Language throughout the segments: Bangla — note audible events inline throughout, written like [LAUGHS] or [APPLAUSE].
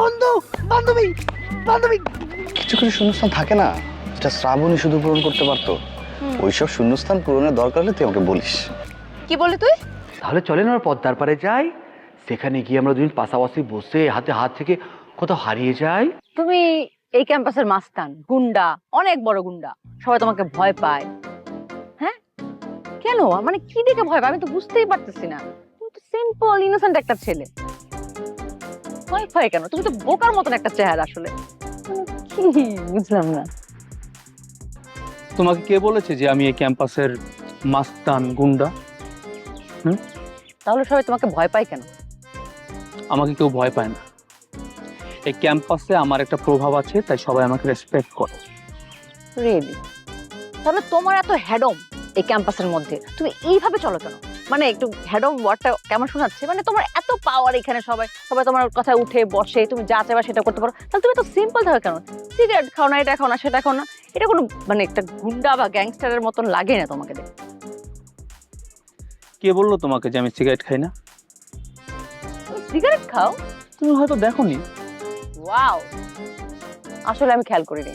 বন্ধু বান্ধবী বান্ধবী। কিছু কিছু শূন্যস্থান থাকে না যেটা শ্রাবণী শুধু পূরণ করতে পারতো। ওইসব শূন্যস্থান পূরণের দরকার হলে তুই আমাকে বলিস। কি বলে তুই? তাহলে চলেন আমরা পদ্মার পারে যাই। সেখানে গিয়ে আমরা দুদিন পাশাপাশি বসে হাতে হাত থেকে কোথাও হারিয়ে যাই। তুমি এই ক্যাম্পাসের মাস্তান গুন্ডা অনেক বড় গুন্ডা। সবাই তোমাকে ভয় পায়। হ্যাঁ? কেন? মানে কি দেখে ভয় পায়? আমি তো বুঝতেই পারতেছি না। তুমি তো সিম্পল ইনোসেন্ট একটা ছেলে। ভয় পায় কেন? তুমি তো বোকার মতন একটা চেহারা আসলে। কি? বুঝলাম না। তোমাকে কে বলেছে যে আমি এই ক্যাম্পাসের মাস্তান গুন্ডা? তাহলে সবাই তোমাকে ভয় পায় কেন? আমাকে কেউ ভয় পায় না। এই ক্যাম্পাসে আমার একটা প্রভাব আছে তাই সবাই আমাকে রেসপেক্ট করে। রিয়েলি তাহলে তোমার এত হ্যাডম এই ক্যাম্পাসের মধ্যে তুমি এইভাবে চলো কেন? মানে একটু হ্যাডম ওয়ার্ডটা কেমন শোনাচ্ছে? মানে তোমার এত পাওয়ার এখানে সবাই সবাই তোমার কথা উঠে বসে তুমি যা চাইবা সেটা করতে পারো। তাহলে তুমি তো সিম্পল থাকো কেন? সিগারেট খাও না এটা খাও না সেটা খাও না। এটা কোনো মানে একটা গুন্ডা বা গ্যাংস্টারের মতন লাগে না তোমাকে দেখে কে বলল তোমাকে যে আমি সিগারেট খাই না? সিগারেট খাও? তুমি হয়তো দেখোনি। ওয়াও আসলে আমি খেয়াল করিনি।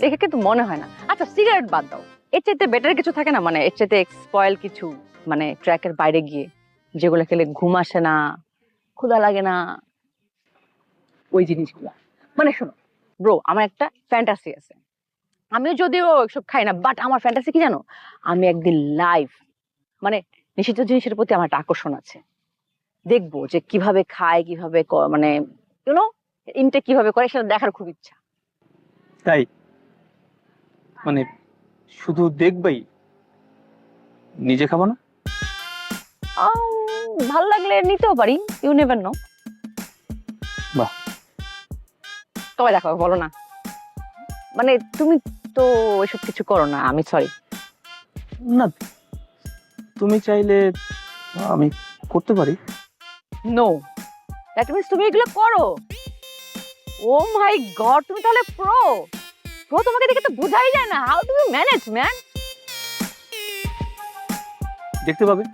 দেখে কিন্তু মনে হয় না। আচ্ছা সিগারেট বাদ দাও। এর চাইতে বেটার কিছু থাকে না? মানে এর চাইতে স্পয়েল কিছু? মানে ট্র্যাকের বাইরে গিয়ে, যেগুলো খেলে ঘুম আসে না, ক্ষুধা লাগে না, ওই জিনিসগুলো। মানে শোনো ব্রো আমার একটা ফ্যান্টাসি আছে। আমিও যদিও এসব খাই না বাট আমার ফ্যান্টাসি কি জানো? আমি একদিন লাইভ মানে নিষিদ্ধ জিনিসের প্রতি আমার একটা আকর্ষণ আছে। দেখব যে কীভাবে খায়, কীভাবে মানে ইউনো ইনটেক কীভাবে করে সেটা দেখার খুব ইচ্ছা। তাই? মানে শুধু দেখবেই? নিজে খাব না? ভালো লাগলে নিতেও পারি ইউ নেভার নো বাহ। কবে দেখো বলো না। মানে তুমি তো এসব কিছু করো না আমি সরি না তুমি চাইলে আমি করতে পারি। নো দ্যাট মিন্স তুমি এগুলো করো। ও মাই গড তুমি তাহলে প্রো প্রো তোমাকে দেখে তো বোঝাই যায় না। How do you manage man দেখতে পাবে।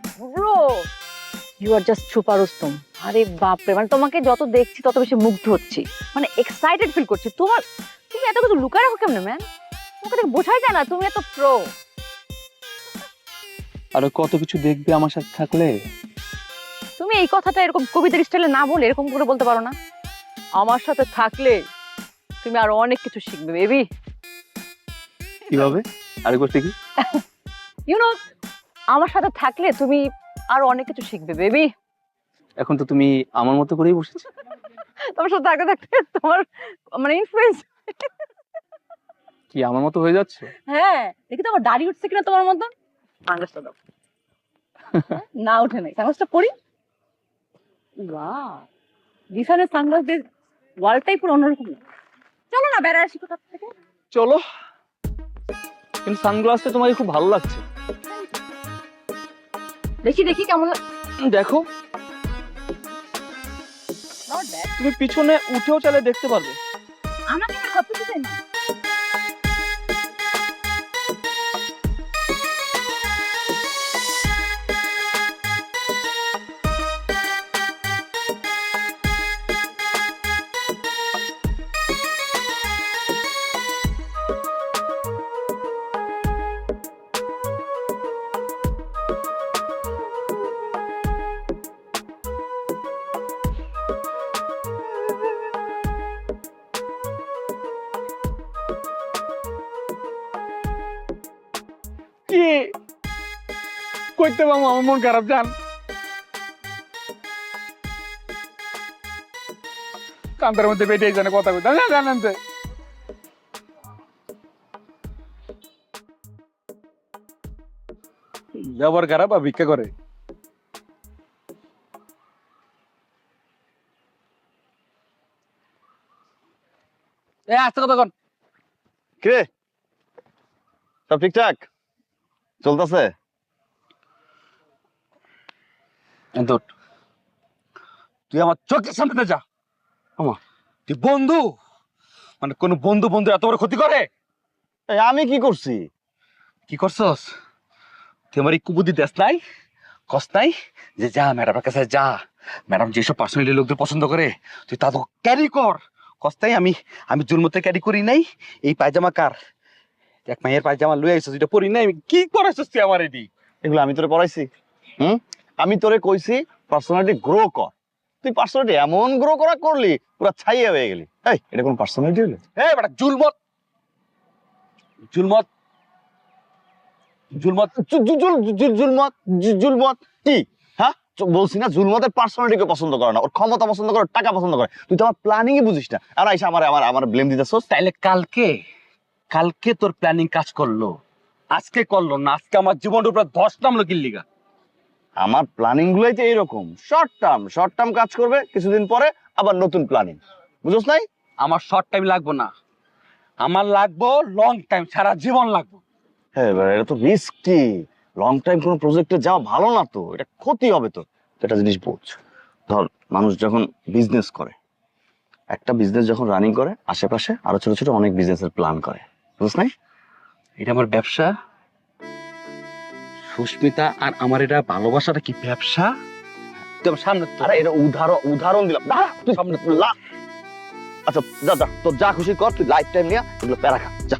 ইউ আর জাস্ট সুপার উত্তম আরে বাপরে মানে তোমাকে যত দেখছি তত বেশি মুগ্ধ হচ্ছি। মানে এক্সাইটেড ফিল করছি। তোমার তুমি এত কিছু লুকায় রাখো কেমনে ম্যান তোমাকে দেখে বোঝাই যায় না তুমি এত প্রো আরও কত কিছু দেখবে আমার সাথে থাকলে? তুমি এই কথাটা এরকম কবিতার স্টাইলে না বলে এরকম করে বলতে পারো না। আমার সাথে থাকলে তুমি আরও অনেক কিছু শিখবে বেবি কীভাবে? আরেকবার দেখি। ইউ নো আমার সাথে থাকলে তুমি আরও অনেক কিছু শিখবে বেবি এখন তো তুমি আমার মতো করেই বসেছো। তোমার সাথে আগে থাকতে তোমার মানে ইনফ্লুয়েন্স কি আমার মতো হয়ে যাচ্ছে? হ্যাঁ দেখি তো আমার দাড়ি উঠছে কিনা তোমার মতন সানগ্লাসটা দাও? না উঠে নাই সানগ্লাসটা পরি। বাহ জিসানের সানগ্লাস দিয়ে ওয়ালটাই পুরো অন্যরকম। চলো না বেড়া আসি কোথা থেকে। চলো। কিন্তু সানগ্লাসটা তোমাকে খুব ভালো লাগছে। দেখি দেখি কেমন দেখো। তুমি পিছনে উঠেও চাইলে দেখতে পারবে। আমাকে না কিছু না করতে পারব আমার মন খারাপ জান। কান্তার মধ্যে বেটে জানে কথা কইতে না জানেন তো ব্যবহার খারাপ আর ভিক্ষা করে। এ আসতে কথা কন। কিরে? সব ঠিকঠাক? চলতেছে? তুই আমার চোখের সামনে যা। আমার তুই বন্ধু। মানে কোন বন্ধু বন্ধু এত বড় ক্ষতি করে? এই আমি কি করছি? কি করছস? তুই আমার এই কুবুদ্ধি দেশ নাই কস নাই যে যা ম্যাডামের কাছে যা। ম্যাডাম যেসব পার্সোনালিটি লোকদের পছন্দ করে তুই তা তো ক্যারি কর। কস্তাই আমি আমি জুলমতে ক্যারি করি নাই। এই পায়জামা কার? এক মায়ের পায়জামা লুয়ে আইছিস এটা পরি নাই। কি করাইছিস তুই আমার এটি এগুলো আমি তোরে পড়াইছি। হুম? আমি তোরে কইছি পার্সোনালিটি গ্রো কর। তুই পার্সোনালিটি এমন গ্রো করা করলি পুরো ছাইয়া হয়ে গেলি। এই এটা কোন পার্সোনালিটি হলো হে বেটা জুলমত। জুলমত। জুলমত। জু- জু- জুল জুলমত জুলমত। কি? হ্যাঁ? বলছি না জুলমতের পার্সোনালিটিকে পছন্দ করে না ওর ক্ষমতা পছন্দ করে টাকা পছন্দ করে। তুই তো আমার প্ল্যানিং বুঝিস না। আর আইসা আমার আমার আমার ব্লেম দিতেছস। তাইলে কালকে কালকে তোর প্ল্যানিং কাজ করল। আজকে করল না আজকে আমার জীবনের উপরে ধস নামলো কিল্লিগা আমার প্ল্যানিং গুলোই তো এইরকম। শর্ট টার্ম শর্ট টার্ম কাজ করবে কিছুদিন পরে আবার নতুন প্ল্যানিং বুঝছ নাই? আমার শর্ট টাইম লাগবো না। আমার লাগবো লং টাইম সারা জীবন লাগবো। হ্যাঁ এবার এটা তো রিস্কি লং টাইম কোনো প্রজেক্টে যাওয়া ভালো না তো এটা ক্ষতি হবে তো একটা জিনিস বোঝ। ধর মানুষ যখন বিজনেস করে একটা বিজনেস যখন রানিং করে আশেপাশে আরও ছোট ছোট অনেক বিজনেসের প্ল্যান করে। বুঝছ নাই? এটা আমার ব্যবসা। সুস্মিতা আর আমার এটা ভালোবাসাটা কি ব্যবসা? তুই সামনে আরে, এটা উদাহরণ উদাহরণ দিলাম। না, তুই সামনে আচ্ছা দাদা তোর যা খুশি কর, তুই লাইফ টাইম নিয়ে এগুলো প্যারা খা। যা।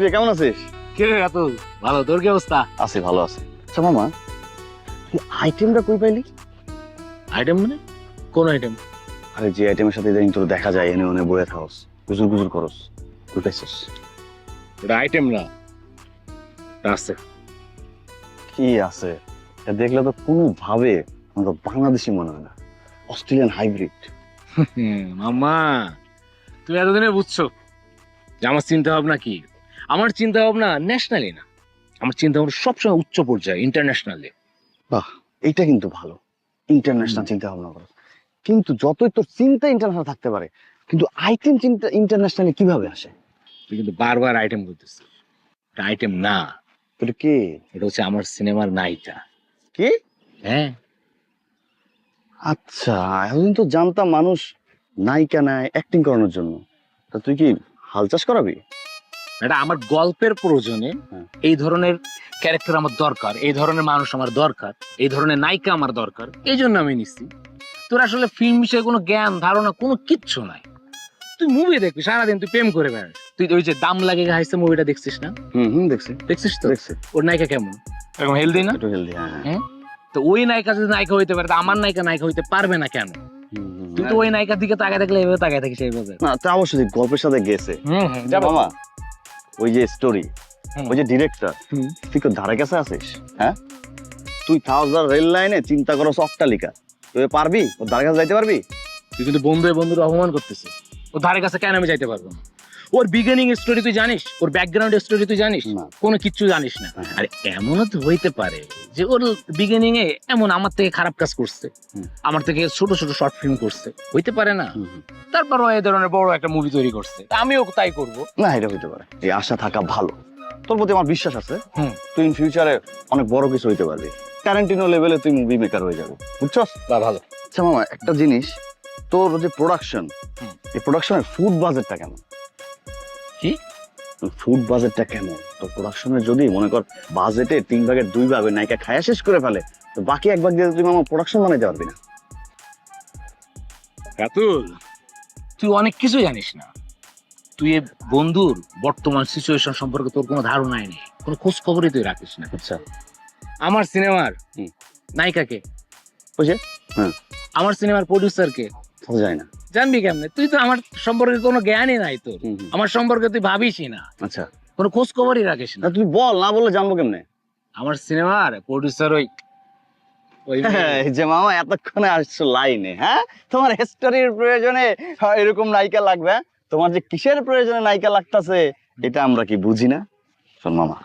তুই কেমন আছিস? কে রে রাতুল? ভালো তোর কি অবস্থা? আছি ভালো আছি। আচ্ছা মামা তুই আইটেমটা কই পাইলি? আইটেম মানে? কোন আইটেম আরে যে আইটেমের সাথে ইদানিং তোর দেখা যায় এনে ওনে বয়ে থাকস গুজুর গুজুর করস কই পাইছিস। ওটা আইটেম না। আছে। কি আছে? এটা দেখলে তো কোনো ভাবে আমাকে বাংলাদেশি মনে হয় না। অস্ট্রেলিয়ান হাইব্রিড মামা তুমি এতদিনে বুঝছ যে আমার চিন্তা ভাবনা কি? আমার চিন্তা ভাবনা ন্যাশনালি না। আমার চিন্তা ভাবনা সবসময় উচ্চ পর্যায়ে ইন্টারন্যাশনালি বাহ এইটা কিন্তু ভালো। ইন্টারন্যাশনাল চিন্তা ভাবনা করো। কিন্তু যতই তোর চিন্তা ইন্টারন্যাশনাল থাকতে পারে কিন্তু আইটেম চিন্তা ইন্টারন্যাশনালি কীভাবে আসে? তুই কিন্তু বারবার আইটেম এটা আইটেম না। এটা কি? এটা হচ্ছে আমার সিনেমার নায়িকা। কি? হ্যাঁ। আচ্ছা এতদিন তো জানতাম মানুষ নায়িকা নেয় অ্যাক্টিং করানোর জন্য। তা তুই কি হাল চাষ করাবি? এটা আমার গল্পের প্রয়োজনে হ্যাঁ। এই ধরনের ক্যারেক্টার আমার দরকার এই ধরনের মানুষ আমার দরকার এই ধরনের নায়িকা আমার দরকার এই জন্য আমি নিচ্ছি তোর আসলে ফিল্ম বিষয়ে কোনো জ্ঞান ধারণা কোনো কিচ্ছু নাই। তুই মুভি দেখবি সারাদিন তুই প্রেম করে বেড়াস। তুই ওই যে দাম লাগে হাইছে মুভিটা দেখছিস না? হুম হুম দেখছি। দেখছিস তো? দেখছি। ওর নায়িকা কেমন? এরকম হেলদি না? একটু হেলদি হ্যাঁ হ্যাঁ। তো ওই নায়িকা যদি নায়িকা হইতে পারে তা আমার নায়িকা নায়িকা হইতে পারবে না কেন? তুই তো ওই নায়িকার দিকে তাকায় থাকলে এভাবে তাকায় থাকিস এইভাবে। না তা অবশ্যই গল্পের সাথে গেছে। হুম হুম মামা ওই যে স্টোরি ওই যে ডিরেক্টর। তুই তো ধারে কাছে আছিস হ্যাঁ? তুই থাউজার রেল লাইনে চিন্তা করো অট্টালিকা তুই পারবি? ওর ধারে কাছে যাইতে পারবি? তুই কিন্তু বন্ধু বন্ধুর অপমান করতেছিস। ওর ধারে কাছে কেন আমি যাইতে পারব না? ওর বিগিনিং স্টোরি তুই জানিস? ওর ব্যাকগ্রাউন্ড স্টোরি তুই জানিস? না। কোনো কিচ্ছু জানিস না। হ্যাঁ। আরে এমনও তো হইতে পারে যে ওর বিগিনিং এ এমন আমার থেকে খারাপ কাজ করছে। আমার থেকে ছোট ছোট শর্ট ফিল্ম করছে। হইতে পারে না। তারপর এই ধরনের বড় একটা মুভি তৈরি করছে। আমিও তাই করব। না এটা হইতে পারে। এই আশা থাকা ভালো। তোর প্রতি আমার বিশ্বাস আছে। তুই ইন ফিউচারে অনেক বড় কিছু হইতে পারবি। ট্যারেন্টিনো লেভেলে তুই মুভি মেকার হয়ে যাবে। বুঝছস? বা ভালো। আচ্ছা মামা একটা জিনিস তোর যে প্রোডাকশন। এই প্রোডাকশনের ফুড বাজেটটা কেমন? কি? ফুড বাজেটটা কেমন তো প্রোডাকশনের যদি মনে কর বাজেটে তিন ভাগের দুই ভাগে নায়িকা খায়া শেষ করে ফেলে তো বাকি এক ভাগ দিয়ে তুই মামা প্রোডাকশন বানাইতে পারবি না রাতুল তুই অনেক কিছু জানিস না তুই এ বন্ধুর বর্তমান সিচুয়েশন সম্পর্কে তোর কোনো ধারণাই নেই কোনো খোঁজ খবরই তুই রাখিস না আচ্ছা আমার সিনেমার। নায়িকাকে যে? হ্যাঁ। আমার সিনেমার প্রডিউসারকে যায় না জানবি কেমনে? তুই তো আমার সম্পর্কে কোনো জ্ঞানই নাই তোর। আমার সম্পর্কে তুই ভাবিসই না। আচ্ছা। কোনো খোঁজ খবরই রাখিস না। তুই বল না বললে জানব কেমনে? আমার সিনেমার প্রডিউসার ওই [LAUGHS] যে মামা এতক্ষণে আসছো লাইনে হ্যাঁ? তোমার স্টোরির প্রয়োজনে এরকম নায়িকা লাগবে হ্যাঁ? তোমার যে কিসের প্রয়োজনে নায়িকা লাগতাছে এটা আমরা কি বুঝি না? শোন মামা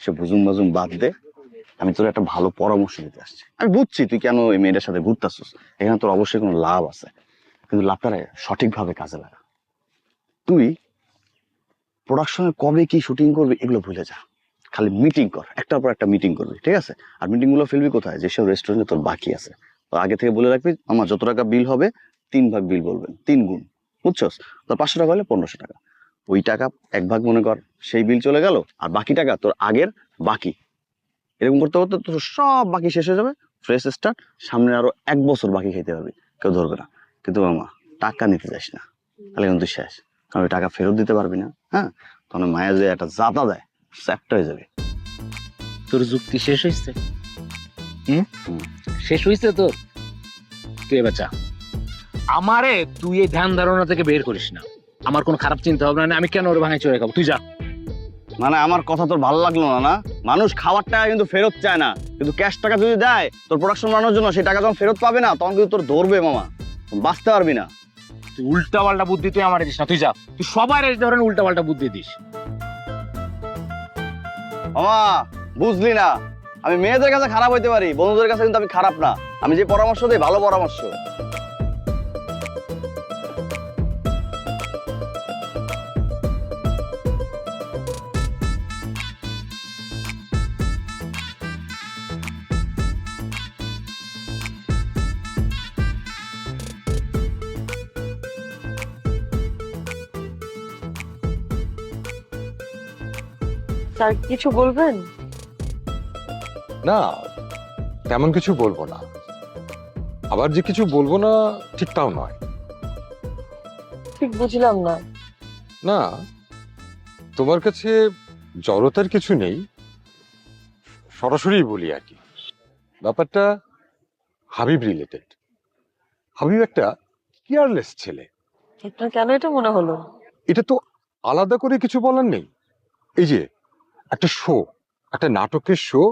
সে বুঝুম বাজুম বাদ দে। আমি তোর একটা ভালো পরামর্শ দিতে আসছি। আমি বুঝছি তুই কেন এই মেয়েটার সাথে ঘুরতাছিস। এখানে তোর অবশ্যই কোনো লাভ আছে। কিন্তু লাভটা সঠিকভাবে কাজে লাগা তুই প্রোডাকশনে কবে কি শুটিং করবি এগুলো ভুলে যা। খালি মিটিং কর, একটার পর একটা মিটিং করবি, ঠিক আছে? আর মিটিংগুলো ফেলবি কোথায়? যেসব রেস্টুরেন্টে তোর বাকি আছে। তো আগে থেকে বলে রাখবি, আমার যত টাকা বিল হবে, তিন ভাগ বিল বলবেন, তিন গুণ, বুঝছস? তোর পাঁচশো টাকা হলে পনেরোশো টাকা। ওই টাকা এক ভাগ মনে কর, সেই বিল চলে গেল, আর বাকি টাকা তোর আগের বাকি। এরকম করতে করতে তোর সব বাকি শেষ হয়ে যাবে ফ্রেশ স্টার্ট সামনে আরও এক বছর বাকি খেতে পারবি, কেউ ধরবে না। কিন্তু মামা টাকা নিতে যাস না। তাহলে কিন্তু শেষ। কারণ টাকা ফেরত দিতে পারবি না হ্যাঁ? তখন মায়া যে একটা জাতা দেয় স্যাপটা হয়ে যাবে। তোর যুক্তি শেষ হয়েছে। শেষ হয়েছে তোর তুই এবার যা। আমারে তুই এই ধ্যান ধারণা থেকে বের করিস না। আমার কোনো খারাপ চিন্তা ভাবনা নেই আমি কেন ওর ভাঙায় চড়ে খাব? তুই যা। মানে আমার কথা তোর ভালো লাগল না না? মানুষ খাওয়ার টাকা কিন্তু ফেরত চায় না। কিন্তু ক্যাশ টাকা যদি দেয় তোর প্রোডাকশন বানানোর জন্য সেই টাকা যখন ফেরত পাবে না তখন কিন্তু তোর ধরবে মামা। বাঁচতে পারবি না। তুই উল্টা পাল্টা বুদ্ধি তুই আমার দিস না তুই যা। তুই সবার এই ধরনের উল্টা পাল্টা বুদ্ধি দিস। আমা বুঝলি না। আমি মেয়েদের কাছে খারাপ হইতে পারি বন্ধুদের কাছে কিন্তু আমি খারাপ না। আমি যে পরামর্শ দিই ভালো পরামর্শ। স্যার কিছু বলবেন? না তেমন কিছু বলব না। আবার যে কিছু বলব না ঠিক তাও নয়। ঠিক বুঝলাম না। না তোমার কাছে জড়তার কিছু নেই সরাসরি বলি আর কি। ব্যাপারটা হাবিব রিলেটেড হাবিব একটা কেয়ারলেস ছেলে। আপনার কেন এটা মনে হলো? এটা তো আলাদা করে কিছু বলার নেই। এই যে একটা শো একটা নাটকের শো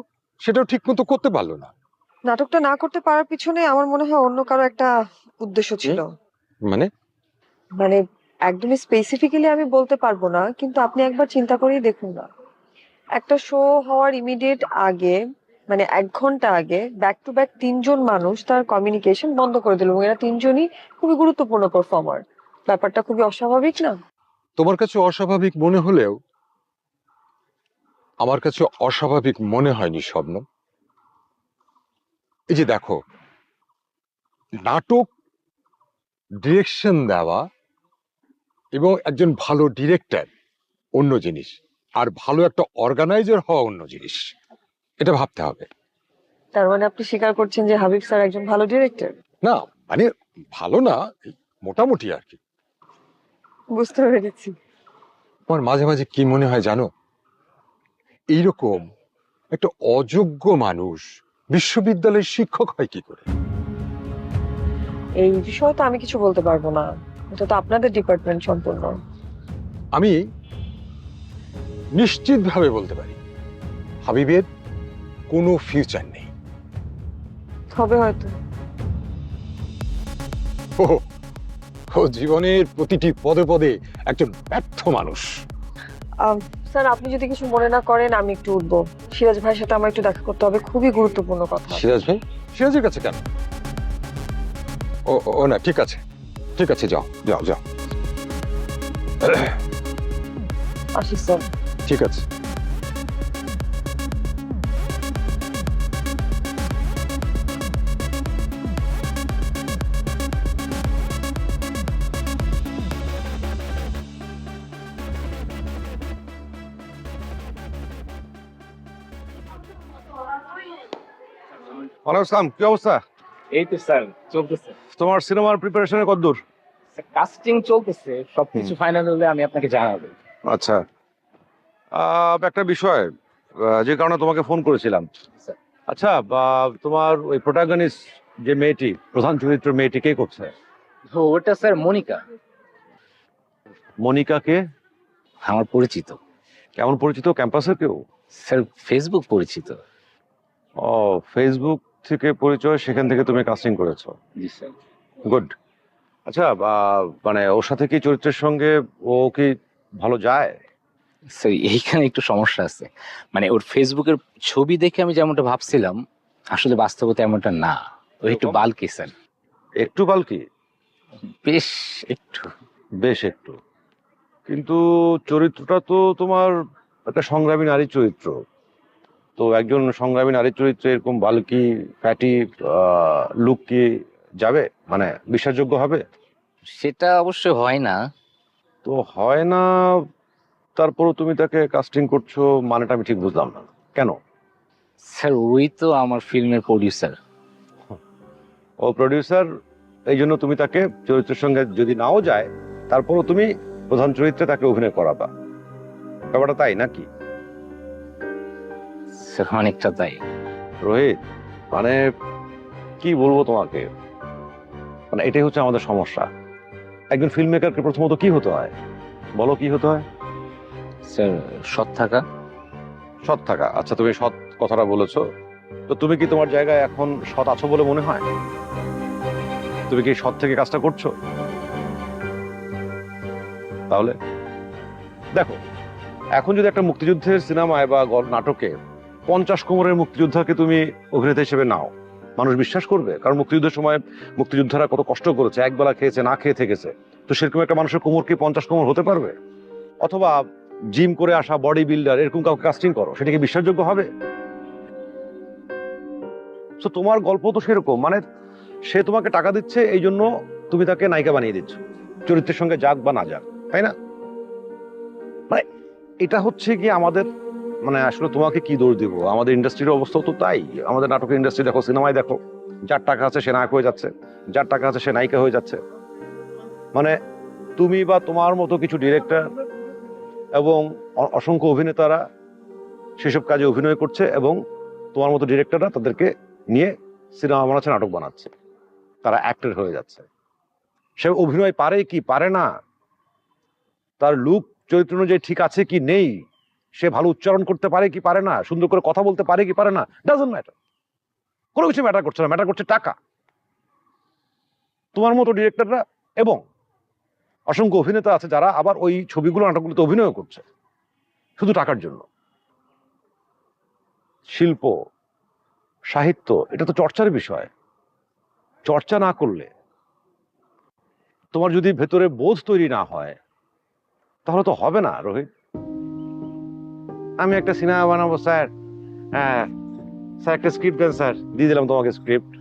সেটাও ঠিক মতো করতে পারল না। নাটকটা না করতে পারার পিছনে আমার মনে হয় অন্য কারও একটা উদ্দেশ্য ছিল। মানে? মানে একদমই স্পেসিফিক্যালি আমি বলতে পারব না কিন্তু আপনি একবার চিন্তা করেই দেখুন না। একটা শো হওয়ার ইমিডিয়েট আগে মানে এক ঘণ্টা আগে ব্যাক টু ব্যাক তিনজন মানুষ তার কমিউনিকেশন বন্ধ করে দিল এবং এরা তিনজনই খুবই গুরুত্বপূর্ণ পারফর্মার ব্যাপারটা খুবই অস্বাভাবিক না? তোমার কাছে অস্বাভাবিক মনে হলেও আমার কাছে অস্বাভাবিক মনে হয়নি স্বপ্ন। এই যে দেখো নাটক ডিরেকশন দেওয়া এবং একজন ভালো ডিরেক্টর অন্য জিনিস আর ভালো একটা অর্গানাইজার হওয়া অন্য জিনিস এটা ভাবতে হবে। তার মানে আপনি স্বীকার করছেন যে হাবিব স্যার একজন ভালো ডিরেক্টর না মানে ভালো না মোটামুটি আর কি। বুঝতে পেরেছি। আমার মাঝে মাঝে কি মনে হয় জানো? এইরকম একটা অযোগ্য মানুষ বিশ্ববিদ্যালয়ের শিক্ষক হয় কি করে? এই বিষয়ে তো আমি কিছু বলতে পারব না। এটা তো আপনাদের ডিপার্টমেন্ট সম্পূর্ণ। আমি নিশ্চিতভাবে বলতে পারি হাবিবের কোনো ফিউচার নেই। হবে হয়তো। ও ও জীবনের প্রতিটি পদে পদে একজন ব্যর্থ মানুষ। স্যার আপনি যদি কিছু মনে না করেন আমি একটু উঠবো। সিরাজ ভাইয়ের সাথে আমার একটু দেখা করতে হবে। খুবই গুরুত্বপূর্ণ কথা। সিরাজ ভাই? সিরাজের কাছে কেন? ও ও- ও না ঠিক আছে। ঠিক আছে যাও। যাও যাও। আসি স্যার। ঠিক আছে। ওয়ালাইকুম আসসালাম কি অবস্থা? এই তো স্যার চলতেছে। তোমার সিনেমার প্রিপারেশনের কতদূর কাস্টিং চলতেছে সবকিছু ফাইনাল হলে আমি আপনাকে জানাব। আচ্ছা। আহ, একটা বিষয় আহ, যে কারণে তোমাকে ফোন করেছিলাম। স্যার। আচ্ছা বা তোমার ওই প্রোটাগনিস্ট যে মেয়েটি প্রধান চরিত্র মেয়েটি কে করছে? তো ওটা স্যার মনিকা। মনিকাকে আমার পরিচিত। কেমন পরিচিত? ক্যাম্পাসের কেউ? স্যার ফেসবুক পরিচিত। ও ফেসবুক থেকে পরিচয় সেখান থেকে তুমি কাস্টিং করেছ। জি স্যার। গুড আচ্ছা মানে ওর সাথে কি চরিত্রের সঙ্গে ও কি ভালো যায়? স্যার এইখানে একটু সমস্যা আছে। মানে ওর ফেসবুকের ছবি দেখে আমি যেমনটা ভাবছিলাম আসলে বাস্তবতা এমনটা না। ও একটু? বালকি স্যার। একটু বালকি? বেশ একটু। বেশ একটু। কিন্তু চরিত্রটা তো তোমার একটা সংগ্রামী নারী চরিত্র। তো একজন সংগ্রামী নারী চরিত্রে এরকম বালকি ফ্যাটি লুক কি যাবে? মানে বিশ্বাসযোগ্য হবে? সেটা অবশ্য হয় না। তো হয় না তারপরও তুমি তাকে কাস্টিং করছ মানেটা আমি ঠিক বুঝলাম না। কেন? স্যার ওই তো আমার ফিল্মের প্রডিউসার ও প্রডিউসার এই জন্য তুমি তাকে চরিত্রের সঙ্গে যদি নাও যায় তারপরও তুমি প্রধান চরিত্রে তাকে অভিনয় করাবা। ব্যাপারটা তাই নাকি? স্যার অনেকটা তাই রোহিত মানে কি বলব তোমাকে? মানে এটাই হচ্ছে আমাদের সমস্যা। একজন ফিল্ম মেকারকে প্রথমত কি হতে হয়? বলো কি হতে হয়? স্যার সৎ থাকা। সৎ থাকা। আচ্ছা তুমি সৎ কথাটা বলেছ। তো তুমি কি তোমার জায়গায় এখন সৎ আছো বলে মনে হয়? তুমি কি সৎ থেকে কাজটা করছ? তাহলে দেখো এখন যদি একটা মুক্তিযুদ্ধের সিনেমায় বা নাটকে পঞ্চাশ কোমরের মুক্তিযোদ্ধাকে তুমি অভিনেতা হিসেবে নাও। মানুষ বিশ্বাস করবে, কারণ মুক্তিযুদ্ধের সময় মুক্তিযোদ্ধারা কত কষ্ট করেছে একবেলা খেয়েছে, না খেয়ে থেকেছে। তো সেরকম একটা মানুষের কোমর কি পঞ্চাশ কোমর হতে পারবে? অথবা জিম করে আসা বডি বিল্ডার এরকম কাউকে কাস্টিং করো, সেটা কি বিশ্বাসযোগ্য হবে? তো তোমার গল্প তো সেরকম মানে সে তোমাকে টাকা দিচ্ছে এই জন্য তুমি তাকে নায়িকা বানিয়ে দিচ্ছ। চরিত্রের সঙ্গে যাক বা না যাক, তাই না? মানে এটা হচ্ছে কি আমাদের মানে আসলে তোমাকে কি দোষ দিব? আমাদের ইন্ডাস্ট্রির অবস্থাও তো তাই। আমাদের নাটকের ইন্ডাস্ট্রি দেখো, সিনেমায় দেখো। যার টাকা আছে সে নায়ক হয়ে যাচ্ছে। যার টাকা আছে সে নায়িকা হয়ে যাচ্ছে। মানে তুমি বা তোমার মতো কিছু ডিরেক্টর এবং অসংখ্য অভিনেতারা সেসব কাজে অভিনয় করছে এবং তোমার মতো ডিরেক্টররা তাদেরকে নিয়ে সিনেমা বানাচ্ছে, নাটক বানাচ্ছে। তারা অ্যাক্টর হয়ে যাচ্ছে। সে অভিনয় পারে কি, পারে না? তার লুক চরিত্র অনুযায়ী ঠিক আছে কি, নেই? সে ভালো উচ্চারণ করতে পারে কি পারে না, সুন্দর করে কথা বলতে পারে কি পারে না ডাজন্ট ম্যাটার কোনো কিছু ম্যাটার করছে না ম্যাটার করছে টাকা। তোমার মতো ডিরেক্টররা এবং অসংখ্য অভিনেতা আছে যারা আবার ওই ছবিগুলো, নাটকগুলোতে অভিনয় করছে, শুধু টাকার জন্য। শিল্প, সাহিত্য, এটা তো চর্চার বিষয়। চর্চা না করলে, তোমার যদি ভেতরে বোধ তৈরি না হয়, তাহলে তো হবে না, রোহিত। আমি একটা সিনেমা বানাবো স্যার। হ্যাঁ স্যার একটা স্ক্রিপ্ট দেন স্যার। দিয়ে দিলাম তোমাকে স্ক্রিপ্ট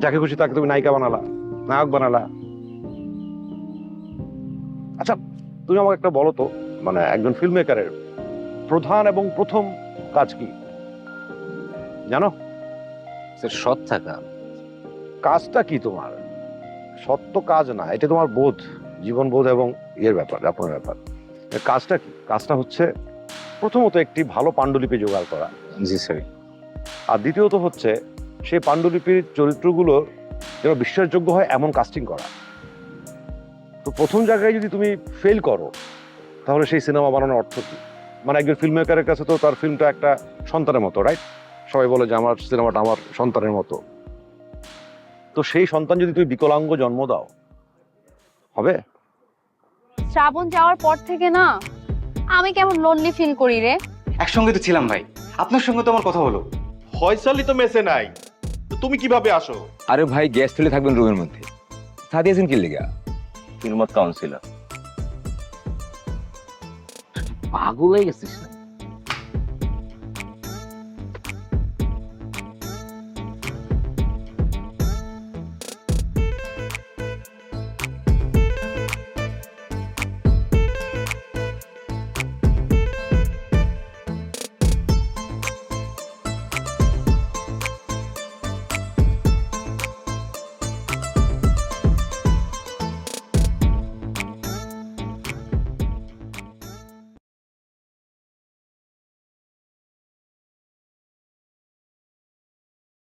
যাকে খুশি তাকে তুমি নায়িকা বানালা নায়ক বানালা। আচ্ছা তুমি আমাকে একটা বলো তো মানে একজন ফিল্ম মেকারের প্রধান এবং প্রথম কাজ কি? জানো? স্যার সৎ থাকা। কাজটা কি তোমার? সত্য কাজ না এটা তোমার বোধ জীবন বোধ এবং ইয়ের ব্যাপার আপনার ব্যাপার। কাজটা কি? কাজটা হচ্ছে প্রথমত একটি ভালো পাণ্ডুলিপি জোগাড় করা। জি স্যার। আর দ্বিতীয়ত হচ্ছে সেই পাণ্ডুলিপির চরিত্রগুলো যেন বিশ্বাসযোগ্য হয় এমন কাস্টিং করা। তো প্রথম জায়গায় যদি তুমি ফেল করো তাহলে সেই সিনেমা বানানোর অর্থ কী? মানে একজন ফিল্ম মেকারের কাছে তো তার ফিল্মটা একটা সন্তানের মতো রাইট সবাই বলে যে আমার সিনেমাটা আমার সন্তানের মতো। তো সেই সন্তান যদি তুমি বিকলাঙ্গ জন্ম দাও হবে? শ্রাবণ যাওয়ার পর থেকে না আমি কেমন লোনলি ফিল করি রে? একসঙ্গে তো ছিলাম ভাই। আপনার সঙ্গে তো আমার কথা হলো। ফয়সালি তো মেসে নাই। তো তুমি কীভাবে আসো? আরে ভাই গ্যাস হলে থাকবেন রুমের মধ্যে। তা দিয়েছেন কি লেগা? ফিল্মত কাউন্সিলর পাগল হয়ে গেছিস না?